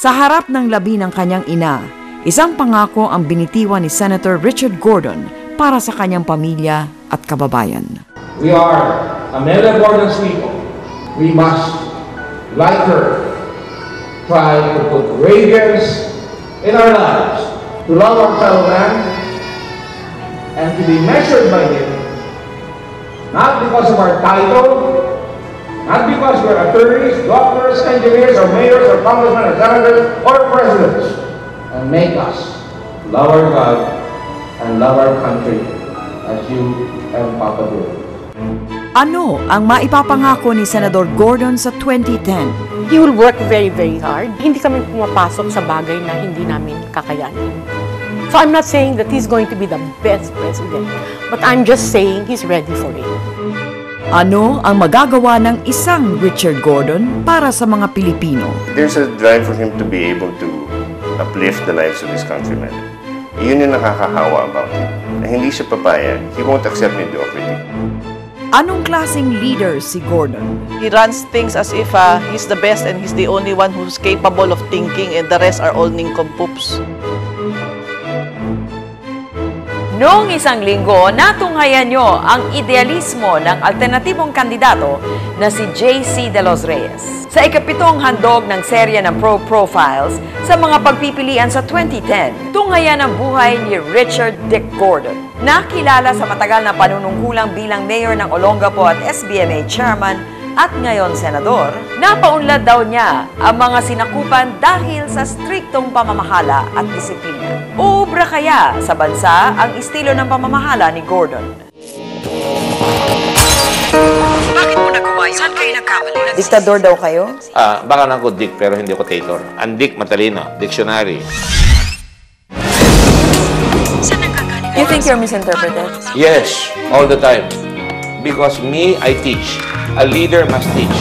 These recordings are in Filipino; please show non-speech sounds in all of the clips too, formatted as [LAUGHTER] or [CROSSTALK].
Sa harap ng labi ng kanyang ina, isang pangako ang binitiwan ni Senator Richard Gordon para sa kanyang pamilya at kababayan. We are Amelia Gordon's people. We must, like her, try to put radiance in our lives, to love our fellow man, and to be measured by him, not because of our title, not because we're attorneys, doctors, engineers, or mayors, or congressmen, or senators, or presidents, and make us love our God and love our country as you and Papa do. Ano ang maipapangako ni Senador Gordon sa 2010? He will work very, very hard. Hindi kami pumapasok sa bagay na hindi namin kakayanin. So I'm not saying that he's going to be the best president, but I'm just saying he's ready for it. Ano ang magagawa ng isang Richard Gordon para sa mga Pilipino? There's a drive for him to be able to uplift the lives of his countrymen. Yun yung nakakahawa about him. Na hindi siya papayag, he won't accept mediocrity. Anong klaseng leader si Gordon? He runs things as if uh, he's the best and he's the only one who's capable of thinking and the rest are all nincompoops. Noong isang linggo, natunghayan nyo ang idealismo ng alternatibong kandidato na si JC De Los Reyes. Sa ikapitong handog ng serya ng Pro Profiles sa mga pagpipilian sa 2010, tunghayan ang buhay ni Richard Dick Gordon. Nakilala sa matagal na panunungkulang bilang mayor ng Olongapo at SBMA chairman at ngayon senador, napaunlad daw niya ang mga sinakupan dahil sa striktong pamamahala at disiplina. Ubra kaya sa bansa ang estilo ng pamamahala ni Gordon? Bakit mo nagawa yun? Saan kayo nagkamali? Diktador daw kayo? Ah, baka lang ko dick pero hindi ko tator. Ang dick matalino, dictionary. You think you're misinterpreted? Yes, all the time. Because me, I teach. A leader must teach.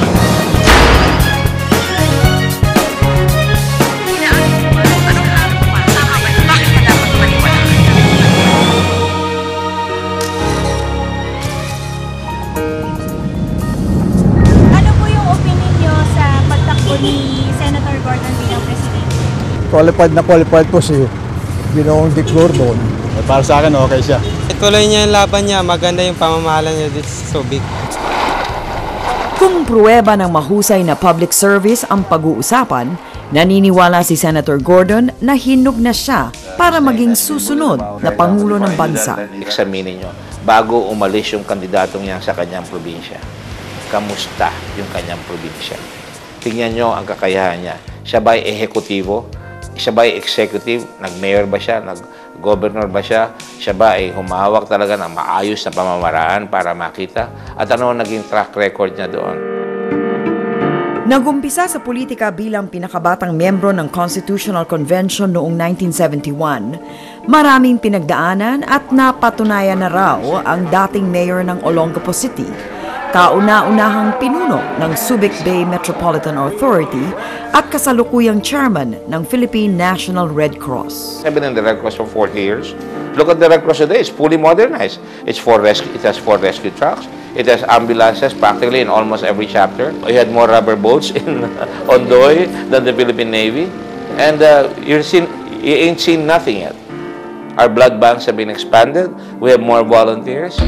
Ano po yung opinion nyo sa pagtakbo ni Senator Gordon bilang presidente? qualified na qualified po si Ginoong Dick Gordon. Para sa akin, okay siya. Tuloy niya yung laban niya, maganda yung pamamahala niya dito sa Subic. Kung pruweba ng mahusay na public service ang pag-uusapan, naniniwala si Senator Gordon na hinog na siya para maging susunod na Pangulo ng Bansa. Examinin nyo, bago umalis yung kandidatong yan sa kanyang probinsya, kamusta yung kanyang probinsya? Tingnan nyo ang kakayahan niya. Siya ba'y ehekutibo? Siya ba'y executive? Nag-mayor ba siya? Nag-governor ba siya? Siya ba ay humahawak talaga ng maayos na pamamaraan para makita? At ano naging track record niya doon? Nagumpisa sa politika bilang pinakabatang miyembro ng Constitutional Convention noong 1971, maraming pinagdaanan at napatunayan na raw ang dating mayor ng Olongapo City, kauna-unahang pinuno ng Subic Bay Metropolitan Authority at kasalukuyang chairman ng Philippine National Red Cross. I've been in the Red Cross for 40 years. Look at the Red Cross today. It's fully modernized. It's for rescue. It has four rescue trucks. It has ambulances practically in almost every chapter. We had more rubber boats [LAUGHS] in Ondoy than the Philippine Navy. And uh, you're seen, you ain't seen nothing yet. Our blood banks have been expanded. We have more volunteers.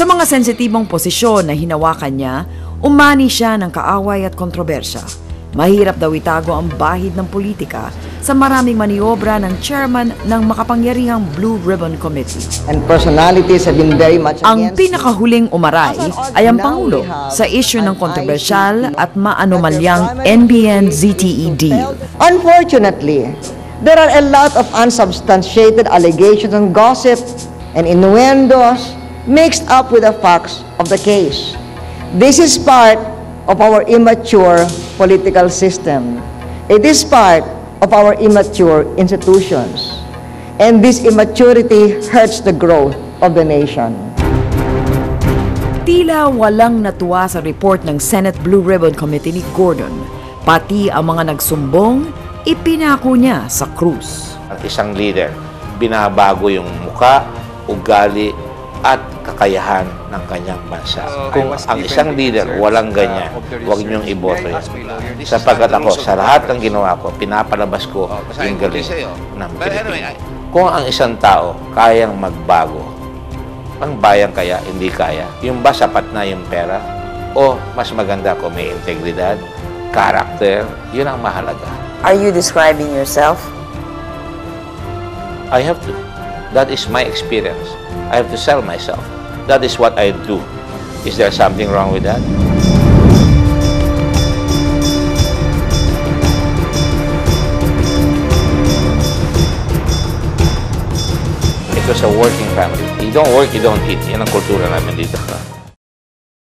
Sa mga sensitibong posisyon na hinawakan niya, umani siya ng kaaway at kontrobersya. Mahirap daw itago ang bahid ng politika sa maraming maniobra ng chairman ng makapangyarihang Blue Ribbon Committee. And personalities have been very much Ang pinakahuling umaray ay ang Pangulo sa issue ng kontrobersyal at maanomalyang NBN-ZTE E deal. Unfortunately, there are a lot of unsubstantiated allegations and gossip and innuendos mixed up with the facts of the case. This is part of our immature political system. It is part of our immature institutions. And this immaturity hurts the growth of the nation. Tila walang natuwa sa report ng Senate Blue Ribbon Committee ni Gordon. Pati ang mga nagsumbong, ipinako niya sa krus. Ang isang leader, binabago yung muka, ugali, at kakayahan ng kanyang bansa. Kung ang isang leader walang ganyan, huwag niyong iboto yan. Sapagkat ako, sa lahat ng ginawa ko, pinapalabas ko yung galing ng Pilipino. Kung ang isang tao kayang magbago, ang bayan kaya hindi kaya, yung ba sapat na yung pera? O mas maganda kung may integridad, character, yun ang mahalaga. Are you describing yourself? I have to. That is my experience. I have to sell myself. That is what I do. Is there something wrong with that? It was a working family. You don't work, you don't eat. Yan ang kultura namin dito.